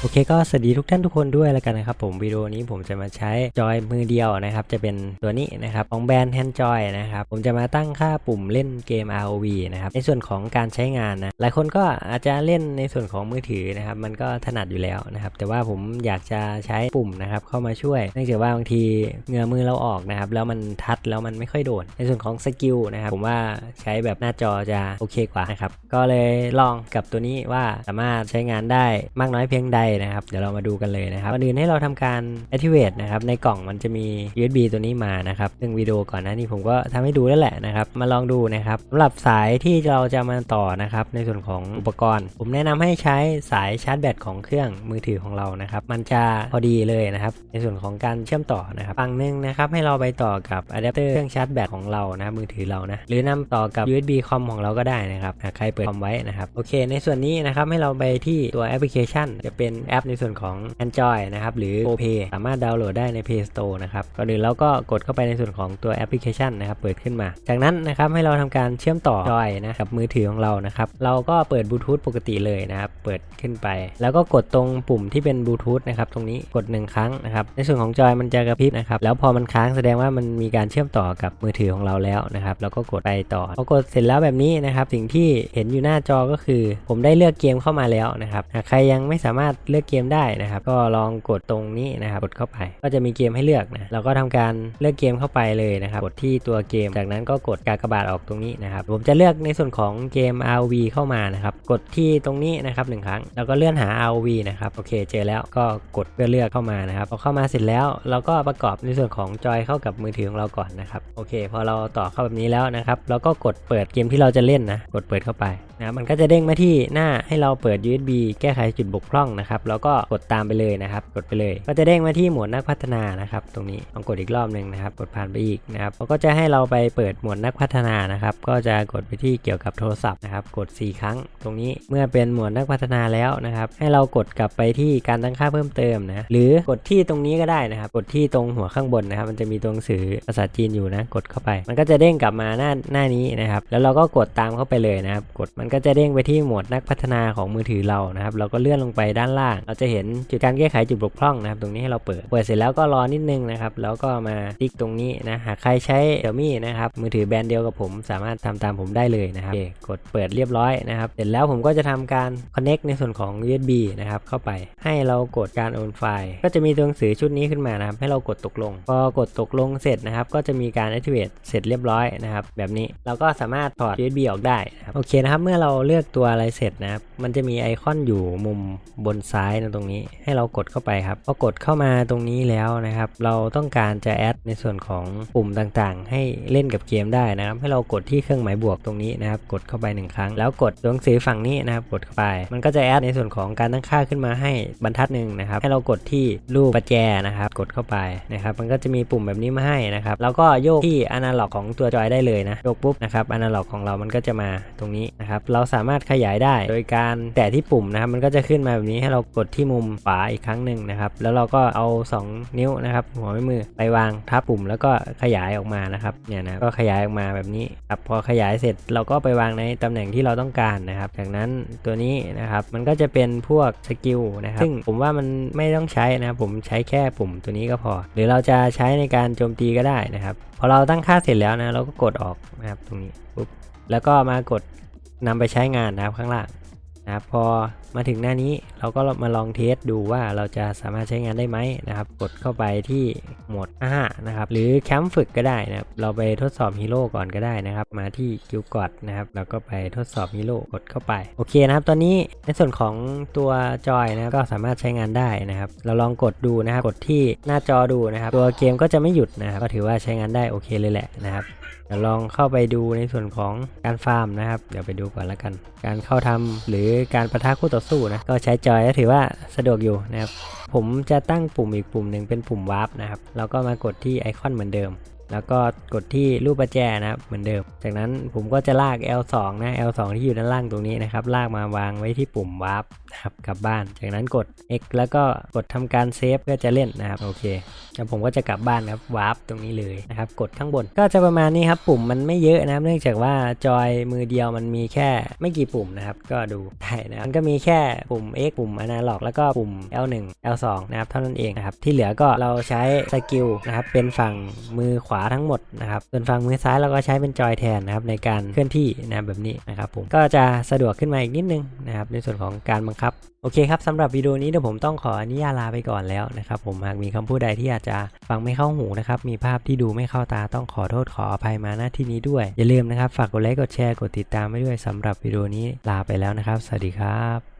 โอเคก็สวัสดีทุกท่านทุกคนด้วยแล้วกันนะครับผมวิดีโอนี้ผมจะมาใช้จอยมือเดียวนะครับจะเป็นตัวนี้นะครับของแบรนด์ Hand Joy นะครับผมจะมาตั้งค่าปุ่มเล่นเกม ROV นะครับในส่วนของการใช้งานนะหลายคนก็อาจจะเล่นในส่วนของมือถือนะครับมันก็ถนัดอยู่แล้วนะครับแต่ว่าผมอยากจะใช้ปุ่มนะครับเข้ามาช่วยเนื่องจากว่าบางทีเงื่อมือเราออกนะครับแล้วมันทัดแล้วมันไม่ค่อยโดนในส่วนของสกิลนะครับผมว่าใช้แบบหน้าจอจะโอเคกว่านะครับก็เลยลองกับตัวนี้ว่าสามารถใช้งานได้มากน้อยเพียงใดนะครับ เดี๋ยวเรามาดูกันเลยนะครับก่อนอื่นให้เราทำการ activate นะครับ ในกล่องมันจะมี USB ตัวนี้มานะครับซึ่งวิดีโอก่อนหน้านี้ผมก็ทำให้ดูแล้วแหละนะครับ มาลองดูนะครับสำหรับสายที่เราจะมาต่อนะครับ ในส่วนของอุปกรณ์ ผมแนะนำให้ใช้สายชาร์จแบตของเครื่องมือถือของเรานะครับ มันจะพอดีเลยนะครับ ในส่วนของการเชื่อมต่อนะครับฝั่งหนึ่งนะครับให้เราไปต่อกับอะแดปเตอร์เครื่องชาร์จแบตของเรานะมือถือเรานะหรือนำต่อกับ USB คอมของเราก็ได้นะครับใครเปิดคอมไว้นะครับโอเค ในส่วนนี้นะครับให้เราไปที่ตัวแอปพลิเคชันจะเป็นแอปในส่วนของ Android นะครับ หรือ OPay สามารถดาวน์โหลดได้ใน Play Store นะครับ ก่อนอื่นเราก็กดเข้าไปในส่วนของตัวแอปพลิเคชันนะครับ เปิดขึ้นมา จากนั้นนะครับให้เราทำการเชื่อมต่อจอยนะกับมือถือของเรานะครับ เราก็เปิดบลูทูธปกติเลยนะครับ เปิดขึ้นไป แล้วก็กดตรงปุ่มที่เป็นบลูทูธนะครับตรงนี้กด 1 ครั้งนะครับ ในส่วนของจอยมันจะกระพริบนะครับ แล้วพอมันค้างแสดงว่ามันมีการเชื่อมต่อกับมือถือของเราแล้วนะครับ แล้วก็กดไปต่อ พอกดเสร็จแล้วแบบนี้นะครับ สิ่งที่เห็นอยู่หน้าจอก็คือ ผมได้เลือกเกมเข้ามาแล้วนะครับ หากใครยังไม่สามารถเลือกเกมได้นะครับ ก็ลองกดตรงนี้นะครับกดเข้าไป ก็จะมีเกมให้เลือกนะเราก็ทำการเลือกเกมเข้าไปเลยนะครับกดที่ตัวเกม จากนั้นก็กดกากบาทออกตรงนี้นะครับ ผมจะเลือกในส่วนของเกม Rv เข้ามานะครับ กดที่ตรงนี้นะครับหนึ่งครั้ง แล้วก็เลื่อนหา Rv นะครับ โอเค เจอแล้วก็กดเพื่อเลือกเข้ามานะครับ พอเข้ามาเสร็จแล้ว เราก็ประกอบในส่วนของจอยเข้ากับมือถือของเราก่อนนะครับ โอเค พอเราต่อเข้าแบบนี้แล้วนะครับ เราก็กดเปิดเกมที่เราจะเล่นนะ กดเปิดเข้าไปนะ มันก็จะเด้งมาที่หน้าให้เราเปิด USB แก้ไขจุดบกพร่องนะครับแล้วก็กดตามไปเลยนะครับกดไปเลย ก็จะเด้งมาที่หมวดนักพัฒนานะครับตรงนี้ลองกดอีกรอบหนึ่งนะครับกดผ่านไปอีกนะครับเขาก็จะให้เราไปเปิดหมวดนักพัฒนานะครับก็จะกดไปที่เกี่ยวกับโทรศัพท์นะครับกด 4 ครั้ง ตรงนี้เมื่อเป็นหมวดนักพัฒนาแล้วนะครับให้เรากดกลับไปที่การตั้งค่าเพิ่มเติมนะหรือกดที่ตรงนี้ก็ได้นะครับ กดที่ตรงหัวข้างบนนะครับ มันจะมีตัวหนังสือภาษาจีนอยู่นะ กดเข้าไป มันก็จะเด้งกลับมาหน้าหน้านี้นะครับ แล้วเราก็กดตามเข้าไปเลยนะครับ กดมันก็จะเด้งไปที่หมวดนักพัฒนาของมือถือเรานะครับ เราก็เลื่อนลงไปด้านล่างเราจะเห็นจุดการแก้ไขจุดบกพร่องนะครับตรงนี้ให้เราเปิด เปิดเสร็จแล้วก็รอนิดนึงนะครับ แล้วก็มาติ๊กตรงนี้นะ หากใครใช้ Xiaomi นะครับ มือถือแบรนด์เดียวกับผมสามารถทำตามผมได้เลยนะครับโอเคกดเปิดเรียบร้อยนะครับ เสร็จแล้วผมก็จะทำการ connect ในส่วนของ USB นะครับ เข้าไป ให้เรากดการโอนไฟล์ ก็จะมีตัวหนังสือชุดนี้ขึ้นมานะครับ ให้เรากดตกลง พอกดตกลงเสร็จนะครับ ก็จะมีการ activate เสร็จเรียบร้อยนะครับ แบบนี้ เราก็สามารถถอด USB ออกได้นะครับโอเคนะครับ เมื่อเราเลือกตัวอะไรเสร็จนะครับ มันจะมีไอคอนอยู่มุมบนซ้ายนะตรงนี้ให้เรากดเข้าไปครับพอกดเข้ามาตรงนี้แล้วนะครับ เราต้องการจะแอดในส่วนของปุ่มต่างๆ ให้เล่นกับเกมได้นะครับ ให้เรากดที่เครื่องหมายบวกตรงนี้นะครับ กดเข้าไปหนึ่งครั้ง แล้วกดตัวหนังสือฝั่งนี้นะครับ กดเข้าไป มันก็จะแอดในส่วนของการตั้งค่าขึ้นมาให้บรรทัดหนึ่งนะครับ ให้เรากดที่รูปประแจนะครับ กดเข้าไปนะครับ มันก็จะมีปุ่มแบบนี้มาให้นะครับ แล้วก็โยกที่อนาล็อกของตัวจอยได้เลยนะ โยกปุ๊บนะครับ อนาล็อกของเรามันก็จะมาตรงนี้นะครับ เราสามารถขยายได้โดยการแตะที่ปุ่มนะครับ มันก็จะขึ้นมาแบบนี้ให้เรากดที่มุมขวาอีกครั้งหนึ่งนะครับ แล้วเราก็เอา 2 นิ้วนะครับ หัวแม่มือไปวางทับปุ่มแล้วก็ขยายออกมานะครับเนี่ยนะก็ขยายออกมาแบบนี้ครับพอขยายเสร็จเราก็ไปวางในตำแหน่งที่เราต้องการนะครับจากนั้นตัวนี้นะครับมันก็จะเป็นพวกสกิลนะครับซึ่งผมว่ามันไม่ต้องใช้นะผมใช้แค่ปุ่มตัวนี้ก็พอ หรือเราจะใช้ในการโจมตีก็ได้นะครับพอเราตั้งค่าเสร็จแล้วนะเราก็กดออกนะครับตรงนี้ปุ๊บแล้วก็มากดนำไปใช้งานนะครับข้างล่างนะครับพอมาถึงหน้านี้เราก็มาลองเทสดูว่าเราจะสามารถใช้งานได้ไหมนะครับ กดเข้าไปที่โหมด5นะครับ หรือแคมป์ฝึกก็ได้นะครับ เราไปทดสอบฮีโร่ก่อนก็ได้นะครับ มาที่กิวกอดนะครับ แล้วก็ไปทดสอบฮีโร่กดเข้าไป โอเคนะครับ ตอนนี้ในส่วนของตัวจอยนะก็สามารถใช้งานได้นะครับ เราลองกดดูนะครับ กดที่หน้าจอดูนะครับ ตัวเกมก็จะไม่หยุดนะครับ ก็ถือว่าใช้งานได้โอเคเลยแหละนะครับเดี๋ยวลองเข้าไปดูในส่วนของการฟาร์มนะครับ เดี๋ยวไปดูก่อนแล้วกัน การเข้าทำหรือการประทะคู่ต่อสู้นะก็ใช้จอยก็ถือว่าสะดวกอยู่นะครับผมจะตั้งปุ่มอีกปุ่มหนึ่งเป็นปุ่มวาร์ปนะครับแล้วก็มากดที่ไอคอนเหมือนเดิม แล้วก็กดที่รูปประแจนะครับเหมือนเดิม จากนั้นผมก็จะลาก L2 นะ L2 ที่อยู่ด้านล่างตรงนี้นะครับ ลากมาวางไว้ที่ปุ่มวาร์ปนะครับกลับบ้าน จากนั้นกด X แล้วก็กดทำการเซฟเพื่อจะเล่นนะครับโอเคแล้วผมก็จะกลับบ้านครับวาร์ปตรงนี้เลยนะครับกดข้างบนก็จะประมาณนี้ครับปุ่มมันไม่เยอะนะครับ เนื่องจากว่าจอยมือเดียวมันมีแค่ไม่กี่ปุ่มนะครับ ก็ดูได้นะมันก็มีแค่ปุ่ม X ปุ่มอนาล็อกแล้วก็ปุ่ม L1 L2 นะครับเท่านั้นเองนะครับที่เหลือก็เราใช้สกิลนะครับเป็นฝั่งมือขวาาทั้งหมดนะครับส่วนฝั่งมือซ้ายเราก็ใช้เป็นจอยแทนนะครับในการเคลื่อนที่นะบแบบนี้นะครับผมก็จะสะดวกขึ้นมาอีกนิดนึงนะครับในส่วนของการบังคับโอเคครับสำหรับวิดีโอนี้เดี๋ยวผมต้องขออนุญาตลาไปก่อนแล้วนะครับผมหากมีคำพูดใดที่อาจจะฟังไม่เข้าหูนะครับมีภาพที่ดูไม่เข้าตาต้องขอโทษขออภัยมาณที่นี้ด้วย อย่าลืมนะครับฝากกดไลค์กดแชร์กดติดตามไว้ด้วยสำหรับวิดีโอนี้ลาไปแล้วนะครับ สวัสดีครับ